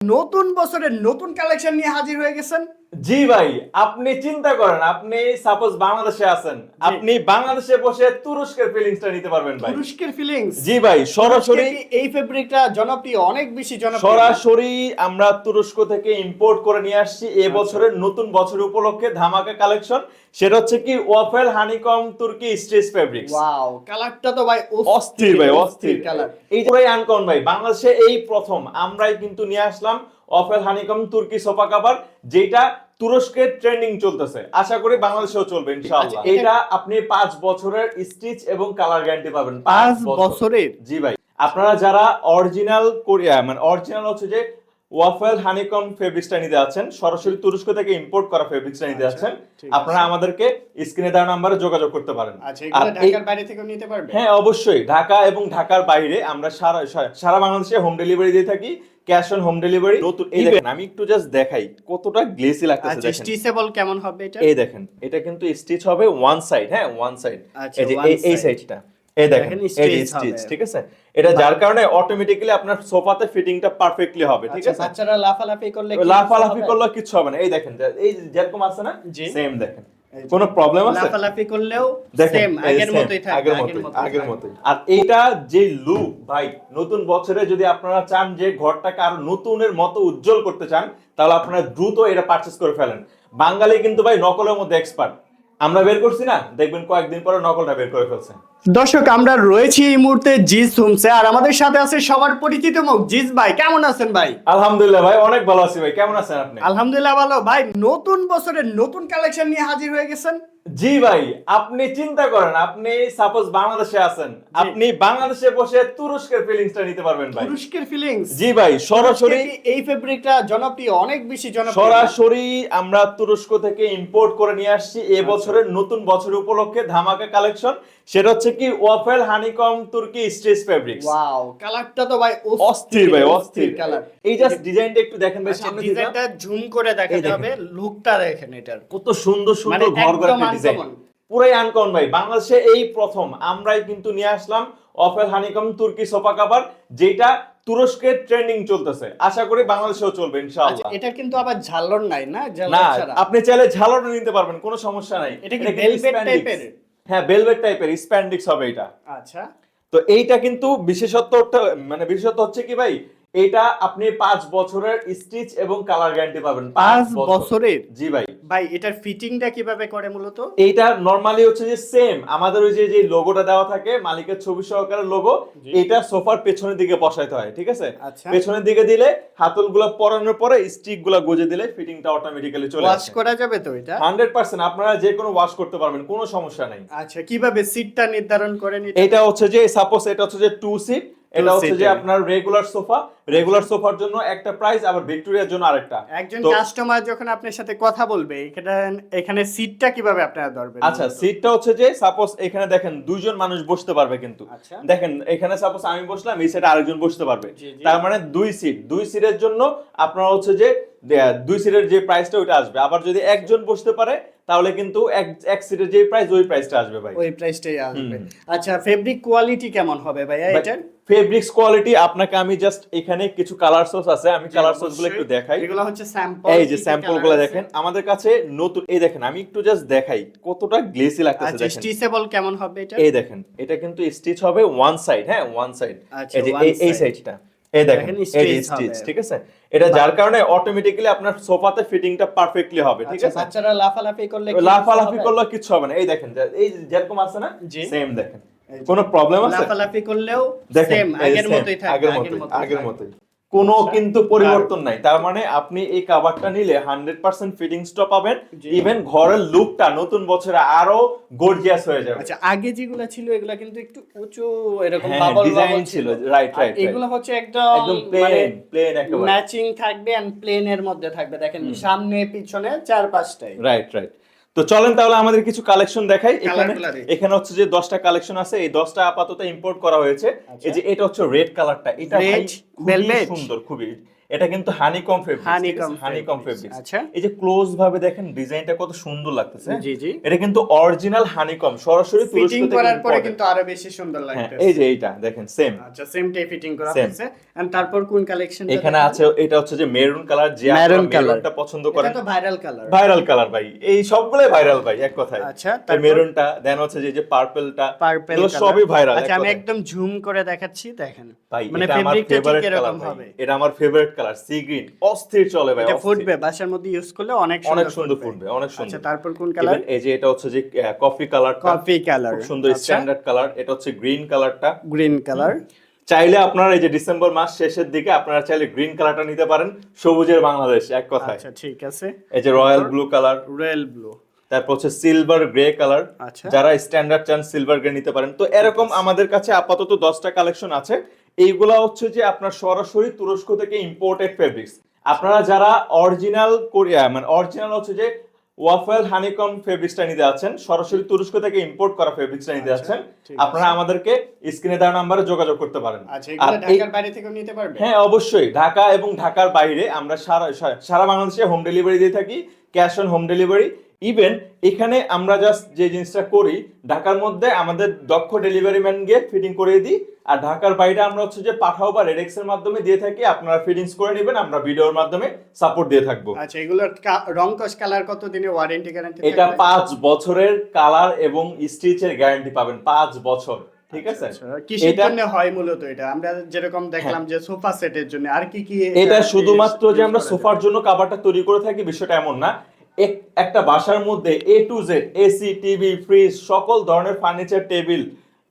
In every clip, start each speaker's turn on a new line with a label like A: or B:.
A: নতুন বছরের নতুন কালেকশন নিয়ে হাজির হয়ে গেছেন
B: জি ভাই আপনি চিন্তা করেন আপনি সাপোজ বাংলাদেশে আছেন আপনি বাংলাদেশে বসে তুরস্কের ফিলিংসটা নিতে পারবেন ভাই।
A: তুরস্কের ফিলিংস
B: জি ভাই সরাসরি
A: এই ফেব্রিকটা জনপ্রিয় অনেক বেশি জনপ্রিয়?
B: সরাসরি আমরা তুরস্ক থেকে ইম্পোর্ট করে নিয়ে আসছি
A: আচ্ছা।
B: বছরের নতুন বছর উপলক্ষে ধামাকা কালেকশন সেটা হচ্ছে কি ওয়াফেল হানিকম তুর্কি স্ট্রেচ ফেব্রিক্স
A: ওয়াও কালারটা তো ভাই
B: অস্থির ভাই অস্থির
A: কালার
B: এই পুরাই আনকমন ভাই বাংলাদেশে এই প্রথম আমরাই কিন্তু নিয়ে আসলাম অফেল হানিকম তুর্কি সোফা কাভার যেটা তুরস্কের ট্রেন্ডিং চলতেছে। আশা করি বাংলাদেশেও চলবে ইনশাআল্লাহ।
A: আচ্ছা, এটা-
B: এটা আপনি পাঁচ বছরের স্টিচ এবং কালার গ্যারান্টি পাবেন।
A: পাঁচ বছরের?
B: জি ভাই। আপনারা যারা অরিজিনাল কোরিয়া মানে অরিজিনাল হচ্ছে যে ওয়াফেল হানিকম ফেব্রিক্সটা নিতে যাচ্ছেন। সরাসরি তুরস্ক থেকে ইম্পোর্ট করা ফেব্রিক্সটা নিতে
A: আচ্ছা,
B: যাচ্ছেন। আপনারা আমাদেরকে স্ক্রিনে দেওয়া নাম্বারে যোগাযোগ করতে পারেন।
A: আচ্ছা ঢাকার বাইরে থেকেও নিতে পারবে?
B: হ্যাঁ অবশ্যই। ঢাকা এবং ঢাকার বাইরে আমরা সারা সারা- বাংলাদেশে হোম ডেলিভারি দিয়ে থাকি ক্যাশ অন হোম ডেলিভারি নতুন এই দেখেন আমি একটু জাস্ট দেখাই কতটা গ্লেসি লাগতেছে
A: আচ্ছা
B: দেখেন।
A: স্টিচেবল কেমন হবে এটা?
B: এই দেখেন এটা কিন্তু স্টিচ হবে ওয়ান সাইড হ্যাঁ ওয়ান সাইড
A: আচ্ছা,
B: এই যে এই সাইডটা এই দেখেন
A: দেখেন,
B: এই স্টিচ ঠিক আছে? এটা যার কারণে অটোমেটিক্যালি আপনার সোফাতে ফিটিংটা পারফেক্টলি হবে ঠিক
A: আচ্ছা
B: আছে?
A: বাচ্চারা লাফালাফি করলে
B: লাফালাফি করলে কিছু হবে না। এই দেখেন এই যে যেরকম আছে না সেম দেখেন। কোনো প্রবলেম আছে?
A: লাফালাফি করলেও সেম আগের মতোই থাকবে
B: আগের মতোই আগের মতোই। আর এইটা যে লুক ভাই নতুন বছরে যদি আপনারা চান যে ঘরটাকে আরও নতুনের মতো উজ্জ্বল করতে চান তাহলে আপনারা দ্রুত এটা পারচেজ করে ফেলেন। বাঙালি কিন্তু ভাই নকলের মধ্যে এক্সপার্ট আমরা বের করছি না? দেখবেন কয়েকদিন পরে নকলটা বের করে ফেলছে।
A: দর্শক আমরা রয়েছি এই মুহূর্তে জিজ হোমসে আর আমাদের সাথে আছে সবার পরিচিত মুখ। জিজ ভাই কেমন আছেন ভাই?
B: আলহামদুলিল্লাহ ভাই অনেক ভালো আছি ভাই। কেমন আছেন আপনি?
A: আলহামদুলিল্লাহ ভালো। ভাই নতুন বছরের নতুন কালেকশন নিয়ে হাজির হয়ে গেছেন?
B: জি ভাই আপনি চিন্তা করেন আপনি সাপোজ বাংলাদেশে আছেন আপনি বাংলাদেশে বসে তুরস্কের ফিলিংসটা নিতে পারবেন ভাই।
A: তুরস্কের ফিলিংস
B: জি ভাই সরাসরি
A: এই ফেব্রিকটা জনপ্রিয় অনেক বেশি জনপ্রিয়?
B: সরাসরি আমরা তুরস্ক থেকে ইম্পোর্ট করে নিয়ে আসছি। এ
A: আচ্ছা।
B: নতুন বছর উপলক্ষে ধামাকা কালেকশন সেটা হচ্ছে কি ওয়াফেল হানিকম তুর্কি স্ট্রেচ ফেব্রিক্স।
A: ওয়াও কালারটা তো ভাই
B: অস্থির ভাই অস্থির
A: কালার
B: এই জাস্ট ডিজাইনটা একটু দেখেন ভাই সামনে থেকে।
A: ডিজাইনটা জুম করে দেখাতে
B: দেখেন।
A: হবে লুকটা দেখেন এটার।
B: কত সুন্দর
A: মানে
B: সুন্দর ঘর ঘর
A: একদম
B: ডিজাইন পুরাই আনকমন ভাই বাংলাদেশে এই প্রথম। আমরাই কিন্তু নিয়ে আসলাম ওয়াফেল হানিকম তুর্কি সোফা কাভার যেটা তুরস্কের ট্রেন্ডিং চলতেছে। আশা করি বাংলাদেশেও চলবে
A: আচ্ছা
B: ইনশাআল্লাহ
A: এটা কিন্তু আবার ঝালর নাই না? ঝালর ছাড়া
B: আপনি চাইলে ঝালরও নিতে পারবেন কোনো সমস্যা নাই।
A: এটা কি
B: spandex।
A: টাইপের?
B: হ্যাঁ বেলভেট টাইপের স্প্যান্ডিক্স হবে এটা।
A: আচ্ছা।
B: তো এইটা কিন্তু বিশেষত্বটা মানে বিশেষত্ব হচ্ছে কি ভাই এটা আপনি পাঁচ বছরের স্টিচ এবং কালার গ্যারান্টি পাবেন।
A: পাঁচ বছরের?
B: জি ভাই।
A: ভাই এটার ফিটিংটা কীভাবে করে মূলত?
B: এটা নরমালি হচ্ছে যে সেম আমাদের ওই যে যে লোগোটা দেওয়া থাকে মালিকের ছবি সহকারে লোগো এটা সোফার পেছনের দিকে বসাইতে হয় ঠিক আছে?
A: আচ্ছা।
B: পেছনের দিকে দিলে হাতল হাতলগুলো পরানোর পরে স্টিকগুলা গজে দিলে ফিটিংটা অটোমেটিক্যালি চলে
A: ওয়াশ করা যাবে তো এটা?
B: হান্ড্রেড পার্সেন্ট আপনারা যে কোনো ওয়াশ করতে পারবেন কোনো সমস্যা নাই।
A: আচ্ছা কীভাবে সিটটা নির্ধারণ করেন এটা?
B: এটা হচ্ছে যে সাপোজ এটা হচ্ছে যে টু সিট এটা হচ্ছে যে আপনার রেগুলার সোফা রেগুলার সোফার জন্য একটা প্রাইস আবার ভিক্টোরিয়ার জন্য আরেকটা।
A: একজন কাস্টমার যখন আপনার সাথে কথা বলবে এখানে এখানে সিটটা কীভাবে আপনারা ধরবেন?
B: আচ্ছা সিটটা হচ্ছে যে সাপোজ এখানে দেখেন দুইজন মানুষ বসতে পারবে কিন্তু।
A: আচ্ছা।
B: দেখেন এখানে সাপোজ আমি বসলাম এই সাইডে আরেকজন বসতে পারবে। তার মানে দুই সিট দুই সিটের জন্য আপনার হচ্ছে যে দুই সিটের যে প্রাইসটা ওইটা আসবে। আবার যদি একজন বসতে পারে তাহলে কিন্তু এক এক সিটের যে প্রাইস ওই প্রাইসটা আসবে ভাই।
A: ওই প্রাইসটাই আসবে। আচ্ছা ফেব্রিক কোয়ালিটি কেমন হবে ভাইয়া এটার?
B: ফেব্রিক্স কোয়ালিটি আপনাকে আমি জাস্ট এখানে কিছু কালার সোর্স আছে আমি কালার সোর্সগুলো একটু দেখাই।
A: এগুলো হচ্ছে স্যাম্পল
B: এই যে স্যাম্পলগুলো দেখেন আমাদের কাছে নতুন এই দেখেন আমি একটু জাস্ট দেখাই কতটা গ্লেসি লাগতেছে
A: আচ্ছা
B: দেখেন।
A: স্টিচেবল কেমন হবে এটা?
B: এই দেখেন এটা কিন্তু স্টিচ হবে ওয়ান সাইড হ্যাঁ ওয়ান সাইড
A: আচ্ছা,
B: এই যে এই-। সাইডটা এই দেখেন এই স্টিচ ঠিক আছে? এটা যার কারণে অটোমেটিক্যালি আপনার সোফাতে ফিটিংটা পারফেক্টলি হবে ঠিক
A: আচ্ছা
B: আছে?
A: বাচ্চারা লাফালাফি করলে
B: লাফালাফি? করলে কিছু হবে না। এই দেখেন এই যেরকম আছে না সেম দেখেন। কোনো প্রবলেম আছে?
A: লাফালাফি করলেও সেম আগের মতোই থাকে
B: আগের মতোই আগের মতোই। কোনো
A: আচ্ছা।
B: কিন্তু পরিবর্তন নাই। তার মানে আপনি এই কাভারটা নিলে হান্ড্রেড পার্সেন্ট ফিটিংসটা পাবেন। ইভেন ঘরের লুকটা নতুন বছরে আরও গর্জিয়াস হয়ে যাবে।
A: আচ্ছা আগে যেগুলো ছিল এগুলা কিন্তু একটু উঁচু এরকম
B: হ্যাঁ,
A: বাবল
B: design ছিল, রাইট right.
A: এগুলো হচ্ছে একদম
B: প্লেন প্লেন একেবারে।
A: ম্যাচিং থাকবে এন্ড প্লেনের মধ্যে থাকবে। দেখেন সামনে পিছনে চার পাঁচটাই
B: রাইট রাইট তো চলেন তাহলে আমাদের কিছু কালেকশন দেখাই। এখানে এখানে হচ্ছে যে 10টা কালেকশন আছে এই 10টা আপাতত ইম্পোর্ট করা হয়েছে।
A: আচ্ছা।
B: এই যে এটা হচ্ছে রেড কালারটা এটা খুবই সুন্দর খুবই। এটা কিন্তু honeycomb
A: Honeycomb
B: honeycomb
A: fabrics,
B: fabrics
A: আচ্ছা।
B: এই যে ক্লোজ ভাবে দেখেন ডিজাইনটা কত সুন্দর লাগতেছে।
A: জি জি।
B: এটা কিন্তু অরিজিনাল হানিকম সরাসরি
A: ফিটিং করার পরে কিন্তু আরও বেশি সুন্দর
B: হ্যাঁ
A: লাগতেছে।
B: এই যে এইটা দেখেন সেম
A: আচ্ছা সেম টাই ফিটিং করা. হচ্ছে এন্ড তারপর কোন কালেকশন
B: এখানে আছে এটা হচ্ছে যে মেরুন কালার যে
A: colour।
B: মেরুনটা পছন্দ করেন।
A: এটা তো ভাইরাল কালার
B: ভাইরাল কালার ভাই। এই সবগুলোই ভাইরাল ভাই এক কথায়।
A: আচ্ছা, তারপর?
B: মেরুনটা দেন হচ্ছে যে যে পার্পলটা
A: পার্পল
B: সবই ভাইরাল
A: আচ্ছা আমি একদম ঝুম করে দেখাচ্ছি দেখেন।
B: ভাই
A: মানে ফেব্রিকটা ঠিক এরকম হবে।
B: এটা আমার ফেভারিট কালার সি গ্রিন অস্থির চলে ভাই
A: এটা ফুটবে বাসার মধ্যে ইউজ করলে অনেক
B: অনেক সুন্দর ফুটবে। অনেক
A: আচ্ছা তারপর কোন কালার?
B: এই যে এটা হচ্ছে যে কফি কালারটা
A: কফি কালার
B: সুন্দর স্ট্যান্ডার্ড কালার এটা হচ্ছে গ্রিন কালারটা
A: গ্রিন কালার
B: চাইলে আপনারা এই যে ডিসেম্বর মাস শেষের দিকে আপনারা চাইলে গ্রিন কালারটা নিতে পারেন সবুজের বাংলাদেশ এক কথায়।
A: আচ্ছা ঠিক আছে।
B: এই যে royal blue colour
A: royal blue
B: তারপর হচ্ছে সিলভার গ্রে কালার
A: আচ্ছা।
B: যারা স্ট্যান্ডার্ড চান সিলভার গ্রে নিতে পারেন। তো এরকম আমাদের কাছে আপাতত দশটা কালেকশন আছে। এইগুলা হচ্ছে যে আপনার সরাসরি তুরস্ক থেকে ইম্পোর্টেড ফেব্রিক্স আপনারা যারা অরিজিনাল কোরিয়া মানে অরিজিনাল হচ্ছে যে ওয়াফেল হানিকম ফেব্রিক্সটা নিতে আছেন সরাসরি তুরস্ক থেকে ইম্পোর্ট করা ফেব্রিক্সটা নিতে
A: আচ্ছা,
B: আছেন আপনারা আমাদেরকে স্ক্রিনে দেওয়া নাম্বারে যোগাযোগ করতে পারেন।
A: আচ্ছা
B: আর
A: ঢাকার বাইরে থেকেও নিতে পারবে?
B: হ্যাঁ অবশ্যই। ঢাকা এবং ঢাকার বাইরে আমরা সারা সারা বাংলাদেশে হোম ডেলিভারি দিয়ে থাকি cash on home delivery even এখানে আমরা জাস্ট যে জিনিসটা করি ঢাকার মধ্যে আমাদের দক্ষ ডেলিভারি ম্যান গিয়ে ফিটিং করে দিই। আর ঢাকার বাইরে আমরা হচ্ছে যে পাঠাও বা রেডেক্স এর মাধ্যমে দিয়ে থাকি আপনারা ফিটিংস করে নেবেন আমরা ভিডিওর মাধ্যমে সাপোর্ট দিয়ে থাকব।
A: আচ্ছা এগুলোর কা- রং কস কালার কত দিনের ওয়ারেন্টি গ্যারান্টি
B: এটা পাঁচ বছরের কালার এবং স্টিচের গ্যারান্টি পাবেন পাঁচ বছর ঠিক আছে?
A: আচ্ছা, কিসের জন্য হয় মূলত এটা? আমরা যেরকম দেখলাম যে সোফা সেটের জন্য আর কি কি
B: এটা শুধুমাত্র যে আমরা সোফার জন্য কাভারটা তৈরি করে থাকি বিষয়টা এমন না। একটা বাসার মধ্যে A to Z AC TV fridge সকল ধরনের ফার্নিচার টেবিল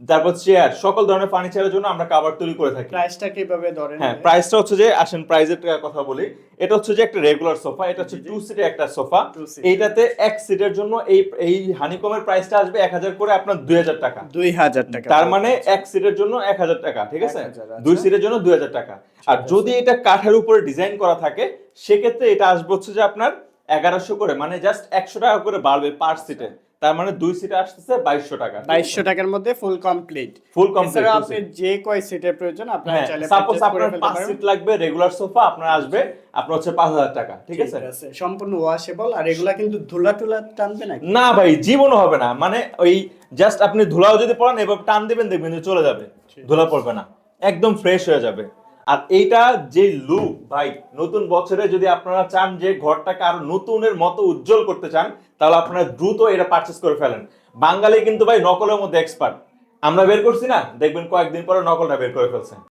B: তারপর চেয়ার সকল ধরনের ফার্নিচারের জন্য আমরা কাভার তৈরি করে থাকি।
A: প্রাইসটা কীভাবে ধরেন?
B: হ্যাঁ প্রাইসটা হচ্ছে যে আসেন প্রাইসের কথা বলি এটা হচ্ছে যে একটা রেগুলার সোফা এটা হচ্ছে টু সিটের একটা সোফা এইটাতে এক সিটের জন্য এই এই হানিকমের প্রাইসটা আসবে এক হাজার করে আপনার দুই হাজার টাকা।
A: দুই হাজার টাকা।
B: তার মানে এক সিটের জন্য এক হাজার টাকা ঠিক আছে?
A: 1000 আচ্ছা।
B: দুই সিটের জন্য দুই হাজার টাকা। আর যদি এটা কাঠের উপরে ডিজাইন করা থাকে সেক্ষেত্রে এটা আসবে হচ্ছে যে আপনার এগারোশো করে মানে জাস্ট একশো টাকা করে বাড়বে পার সিটে তার মানে দুই সিটে আসতেছে বাইশশো টাকা।
A: বাইশশো টাকার মধ্যে ফুল কমপ্লিট
B: ফুল কমপ্লিট
A: আপনি যে কয় সিটের প্রয়োজন আপনারা
B: হ্যাঁ
A: চাইলে
B: সাপোজ আপনার পাঁচ সিট লাগবে রেগুলার সোফা আপনার আসবে আপনার হচ্ছে পাঁচ হাজার টাকা ঠিক আছে?
A: সম্পূর্ণ ওয়াশেবল আর এগুলা কিন্তু ধুলা টুলা টানবে না
B: না ভাই জীবনও হবে না। মানে ওই জাস্ট আপনি ধুলাও যদি পড়েন এবার টান দিবেন দেখবেন যে চলে যাবে। ধুলা পড়বে না। একদম ফ্রেশ হয়ে যাবে। আর এইটা যে লুক ভাই, নতুন বছরে যদি আপনারা চান যে ঘরটাকে আরও নতুনের মতো উজ্জ্বল করতে চান, তাহলে আপনারা দ্রুত এটা পারচেস করে ফেলেন। বাঙালি কিন্তু ভাই নকলের মধ্যে এক্সপার্ট আমরা বের করছি না? দেখবেন কয়েকদিন পরে নকলটা বের করে ফেলছে।